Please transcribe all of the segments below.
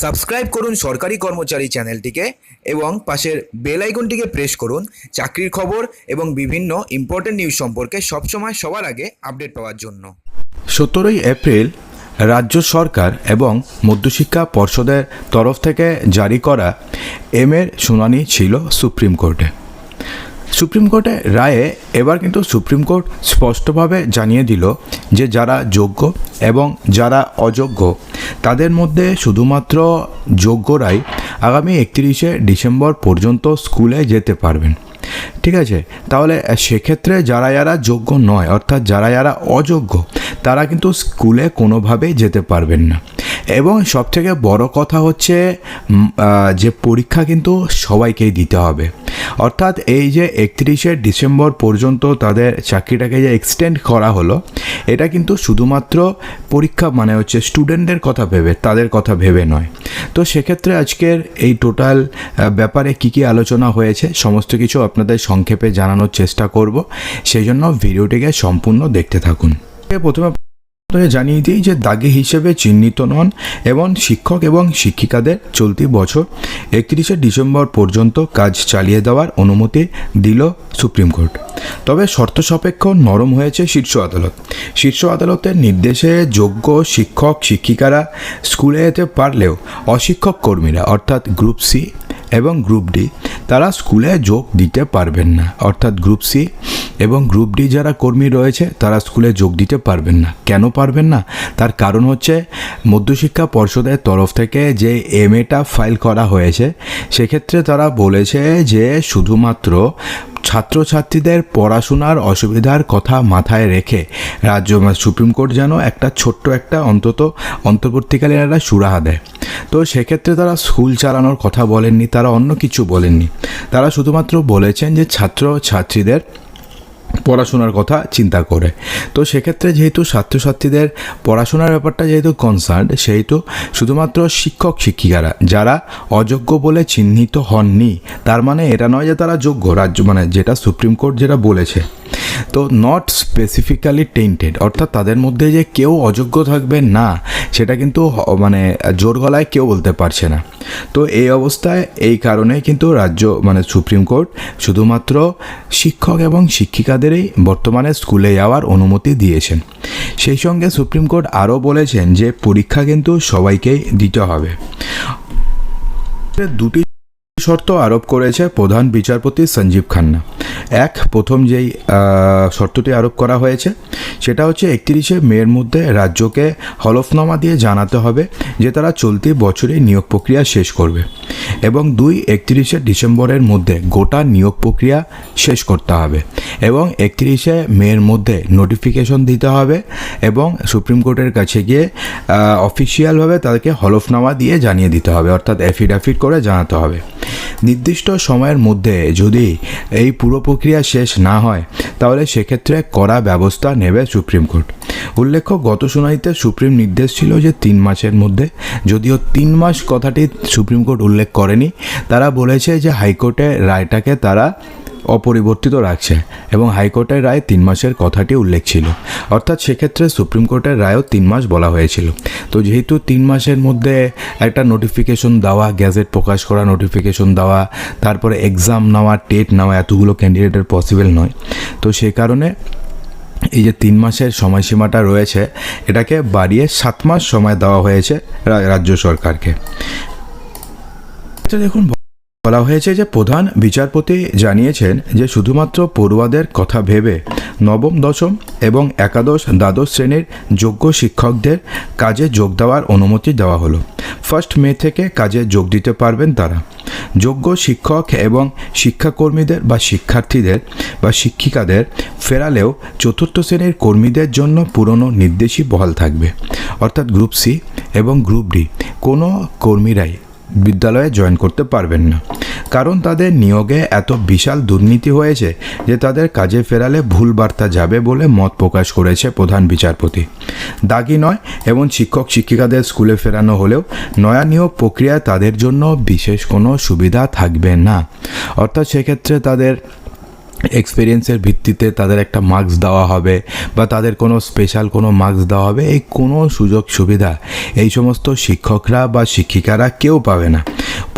Subscribe করুন সরকারি কর্মচারী চ্যানেলটিকে এবং পাশের বেল আইকনটিকে প্রেস করুন। চাকরির খবর এবং বিভিন্ন ইম্পর্টেন্ট নিউজ সম্পর্কে সবসময় সবার আগে আপডেট পাওয়ার জন্য। সতেরোই এপ্রিল রাজ্য সরকার এবং মধ্যশিক্ষা পর্ষদের তরফ থেকে জারি করা এমের শুনানি ছিল সুপ্রিম কোর্টে। সুপ্রিম কোর্টের রায়ে এবার কিন্তু সুপ্রিম কোর্ট স্পষ্টভাবে জানিয়ে দিল যে যারা যোগ্য এবং যারা অযোগ্য, তাদের মধ্যে শুধুমাত্র যোগ্যরাই আগামী একত্রিশে ডিসেম্বর পর্যন্ত স্কুলে যেতে পারবেন। ঠিক আছে? তাহলে সেক্ষেত্রে যারা যারা যোগ্য নয়, অর্থাৎ যারা যারা অযোগ্য, তারা কিন্তু স্কুলে কোনোভাবেই যেতে পারবেন না। এবং সবথেকে বড় কথা হচ্ছে যে পরীক্ষা কিন্তু সবাইকেই দিতে হবে। অর্থাৎ এই যে একত্রিশে ডিসেম্বর পর্যন্ত তাদের চাকরিটাকে যে এক্সটেন্ড করা হলো, এটা কিন্তু শুধুমাত্র পরীক্ষা মানে হচ্ছে স্টুডেন্টদের কথা ভেবে, তাদের কথা ভেবে নয়। তো সেক্ষেত্রে আজকের এই টোটাল ব্যাপারে কি কি আলোচনা হয়েছে, সমস্ত কিছু আপনাদের সংক্ষেপে জানানোর চেষ্টা করব। সেই জন্য ভিডিওটিকে সম্পূর্ণ দেখতে থাকুন। প্রথমে আপনাকে জানিয়ে দিই যে দাগি হিসেবে চিহ্নিত নন এবং শিক্ষক এবং শিক্ষিকাদের চলতি বছর একত্রিশে ডিসেম্বর পর্যন্ত কাজ চালিয়ে দেওয়ার অনুমতি দিল সুপ্রিম কোর্ট। তবে শর্ত সাপেক্ষ নরম হয়েছে শীর্ষ আদালত। শীর্ষ আদালতের নির্দেশে যোগ্য শিক্ষক, শিক্ষিকারা স্কুলে যেতে পারলেও অশিক্ষক কর্মীরা, অর্থাৎ গ্রুপ সি এবং গ্রুপ ডি, তারা স্কুলে যোগ দিতে পারবেন না। অর্থাৎ গ্রুপ সি এবং গ্রুপ ডি যারা কর্মী রয়েছে, তারা স্কুলে যোগ দিতে পারবেন না। কেন পারবেন না? তার কারণ হচ্ছে, মধ্যশিক্ষা পর্ষদের তরফ থেকে যে এম এটা ফাইল করা হয়েছে, সেক্ষেত্রে তারা বলেছে যে শুধুমাত্র ছাত্রছাত্রীদের পড়াশোনার অসুবিধার কথা মাথায় রেখে রাজ্য সুপ্রিম কোর্ট যেন একটা ছোট্ট একটা অন্তত অন্তর্বর্তীকালীন একটা সুরাহা দেয়। তো সেক্ষেত্রে তারা স্কুল চালানোর কথা বলেননি, তারা অন্য কিছু বলেননি। তারা শুধুমাত্র বলেছেন যে ছাত্র ছাত্রীদের পড়াশোনার কথা চিন্তা করে। তো সেক্ষেত্রে যেহেতু ছাত্রছাত্রীদের পড়াশোনার ব্যাপারটা যেহেতু কনসার্ন সেহেতু শুধুমাত্র শিক্ষক, শিক্ষিকারা, যারা অযোগ্য বলে চিহ্নিত হননি, তার মানে এটা নয় যে তারা যোগ্য। রাজ্য মানে যেটা সুপ্রিম কোর্ট যেটা বলেছে তো নট স্পেসিফিক্যালি টেন্টেড অর্থাৎ তাদের মধ্যে যে কেউ অযোগ্য থাকবে না, সেটা কিন্তু মানে জোর গলায় কেউ বলতে পারছে না। তো এই অবস্থায়, এই কারণে কিন্তু রাজ্য মানে সুপ্রিম কোর্ট শুধুমাত্র শিক্ষক এবং শিক্ষিকাদেরই বর্তমানে স্কুলে যাওয়ার অনুমতি দিয়েছেন। সেই সঙ্গে সুপ্রিম কোর্ট আরও বলেছেন যে পরীক্ষা কিন্তু সবাইকেই দিতে হবে। দুটি শর্ত আরোপ করেছে প্রধান বিচারপতি সঞ্জীব খান্না। এক, প্রথম যেই শর্তটি আরোপ করা হয়েছে, সেটা হচ্ছে একত্রিশে মেয়ের মধ্যে রাজ্যকে হলফনামা দিয়ে জানাতে হবে যে তারা চলতি বছরে নিয়োগ প্রক্রিয়া শেষ করবে। এবং দুই একত্রিশে ডিসেম্বরের মধ্যে গোটা নিয়োগ প্রক্রিয়া শেষ করতে হবে এবং একত্রিশে মের মধ্যে নোটিফিকেশন দিতে হবে এবং সুপ্রিম কোর্টের কাছে গিয়ে অফিসিয়ালভাবে তাদেরকে হলফনামা দিয়ে জানিয়ে দিতে হবে, অর্থাৎ অ্যাফিডাফিট করে জানাতে হবে। নির্দিষ্ট সময়ের মধ্যে যদি এই পুরো প্রক্রিয়া শেষ না হয়, তাহলে সেক্ষেত্রে কড়া ব্যবস্থা নেবে সুপ্রিম কোর্ট। উল্লেখ্য, গত শুনানিতে সুপ্রিম নির্দেশ ছিল যে তিন মাসের মধ্যে, যদিও তিন মাস কথাটি সুপ্রিম কোর্ট উল্লেখ করেনি। তারা বলেছে যে হাইকোর্টের রায়টাকে তারা অপরিবর্তিত রাখছে এবং হাইকোর্টের রায় তিন মাসের কথাটি উল্লেখ ছিল। অর্থাৎ সেক্ষেত্রে সুপ্রিম কোর্টের রায়ও তিন মাস বলা হয়েছিল। তো যেহেতু তিন মাসের মধ্যে একটা নোটিফিকেশন দেওয়া গ্যাজেট প্রকাশ করা নোটিফিকেশন দেওয়া, তারপরে এক্সাম নেওয়া টেট নেওয়া এতগুলো ক্যান্ডিডেটের পসিবল নয়। তো সেই কারণে এই যে তিন মাসের সময়সীমাটা রয়েছে, এটাকে বাড়িয়ে সাত মাস সময় দেওয়া হয়েছে রাজ্য সরকারকে। দেখুন, বলা হয়েছে যে প্রধান বিচারপতি জানিয়েছেন যে শুধুমাত্র পড়ুয়াদের কথা ভেবে নবম, দশম এবং একাদশ, দ্বাদশ শ্রেণির যোগ্য শিক্ষকদের কাজে যোগ দেওয়ার অনুমতি দেওয়া হলো। ফার্স্ট মে থেকে কাজে যোগ দিতে পারবেন তারা। যোগ্য শিক্ষক এবং শিক্ষাকর্মীদের বা শিক্ষার্থীদের বা শিক্ষিকাদের ফেরালেও চতুর্থ শ্রেণির কর্মীদের জন্য পুরনো নির্দেশই বহাল থাকবে। অর্থাৎ গ্রুপ সি এবং গ্রুপ ডি, কোনো কর্মীরাই বিদ্যালয়ে জয়েন করতে পারবেন না। কারণ তাদের নিয়োগে এত বিশাল দুর্নীতি হয়েছে যে তাদের কাজে ফেরালে ভুল বার্তা যাবে বলে মত প্রকাশ করেছে প্রধান বিচারপতি। দাগি নয় এবং শিক্ষক শিক্ষিকাদের স্কুলে ফেরানো হলেও নয়া নিয়োগ প্রক্রিয়ায় তাদের জন্য বিশেষ কোনো সুবিধা থাকবে না। অর্থাৎ সেক্ষেত্রে তাদের এক্সপিরিয়েন্সের ভিত্তিতে তাদের একটা মার্কস দেওয়া হবে বা তাদের কোনো স্পেশাল কোনো মার্কস দেওয়া হবে, এই কোনো সুযোগ সুবিধা এই সমস্ত শিক্ষকরা বা শিক্ষিকারা কেউ পাবে না।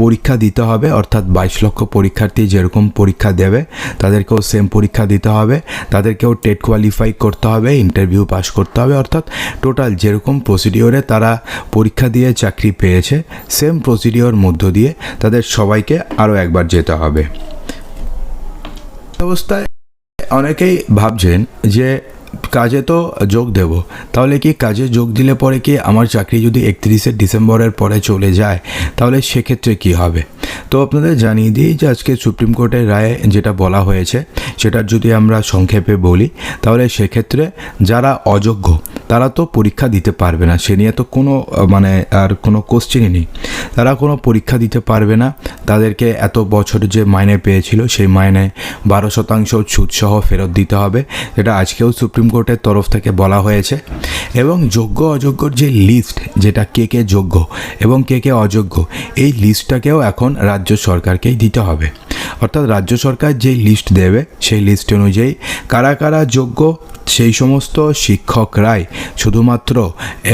পরীক্ষা দিতে হবে, অর্থাৎ বাইশ লক্ষ পরীক্ষার্থী যেরকম পরীক্ষা দেবে, তাদেরকেও সেম পরীক্ষা দিতে হবে, তাদেরকেও টেট কোয়ালিফাই করতে হবে ইন্টারভিউ পাস করতে হবে, অর্থাৎ টোটাল যেরকম প্রসিডিওরে তারা পরীক্ষা দিয়ে চাকরি পেয়েছে সেম প্রসিডিওর মধ্য দিয়ে তাদের সবাইকে আরও একবার যেতে হবে। অবস্থায় অনেকেই ভাবছেন যে কাজে তো যোগ দেব। তাহলে কি কাজে যোগ দিলে পরে কি আমার চাকরি যদি একত্রিশে ডিসেম্বরের পরে চলে যায়? তাহলে সেক্ষেত্রে কি হবে? তো আপনাদের জানিয়ে দিই যে আজকে সুপ্রিম কোর্টের রায়ে যেটা বলা হয়েছে সেটার যদি আমরা সংক্ষেপে বলি, তাহলে সেক্ষেত্রে যারা অযোগ্য, তারা তো পরীক্ষা দিতে পারবে না। সে নিয়ে তো কোনো মানে আর কোনো কোশ্চেনই নেই। তারা কোনো পরীক্ষা দিতে পারবে না। তাদেরকে এত বছর যে মাইনে পেয়েছিল, সেই মাইনে বারো শতাংশ সুদসহ ফেরত দিতে হবে। যেটা আজকেও সুপ্রিম কোর্টের তরফ থেকে বলা হয়েছে। এবং যোগ্য অযোগ্যর যে লিস্ট যেটা কে কে যোগ্য এবং কে কে অযোগ্য, এই লিস্টটাকেও এখন রাজ্য সরকারকেই দিতে হবে। অর্থাৎ রাজ্য সরকার যেই লিস্ট দেবে, সেই লিস্ট অনুযায়ী কারা কারা যোগ্য, সেই সমস্ত শিক্ষকরাই শুধুমাত্র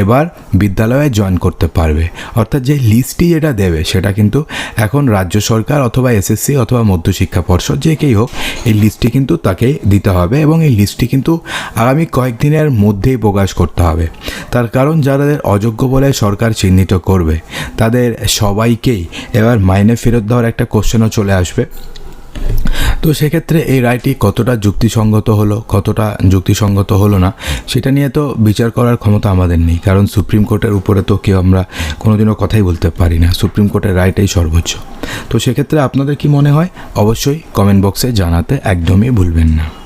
এবার বিদ্যালয়ে জয়েন করতে পারবে। অর্থাৎ যে লিস্টটি যেটা দেবে, সেটা কিন্তু এখন রাজ্য সরকার অথবা এসএসসি অথবা মধ্যশিক্ষা পর্ষদ যে কেই হোক, এই লিস্টটি কিন্তু তাকে দিতে হবে এবং এই লিস্টটি কিন্তু আগামী কয়েকদিনের মধ্যেই প্রকাশ করতে হবে। তার কারণ যাদের অযোগ্য বলে সরকার চিহ্নিত করবে, তাদের সবাইকেই এবার মাইনে ফেরত দেওয়ার একটা কোশ্চেনও চলে আসবে। তো সেক্ষেত্রে এই রায়টি কতটা যুক্তিসঙ্গত হলো, কতটা যুক্তিসঙ্গত হলো না, সেটা নিয়ে তো বিচার করার ক্ষমতা আমাদের নেই। কারণ সুপ্রিম কোর্টের উপরে তো কেউ আমরা কোনোদিনও কথাই বলতে পারি না। সুপ্রিম কোর্টের রায়টাই সর্বোচ্চ। তো সেক্ষেত্রে আপনাদের কি মনে হয়? অবশ্যই কমেন্ট বক্সে জানাতে একদমই ভুলবেন না।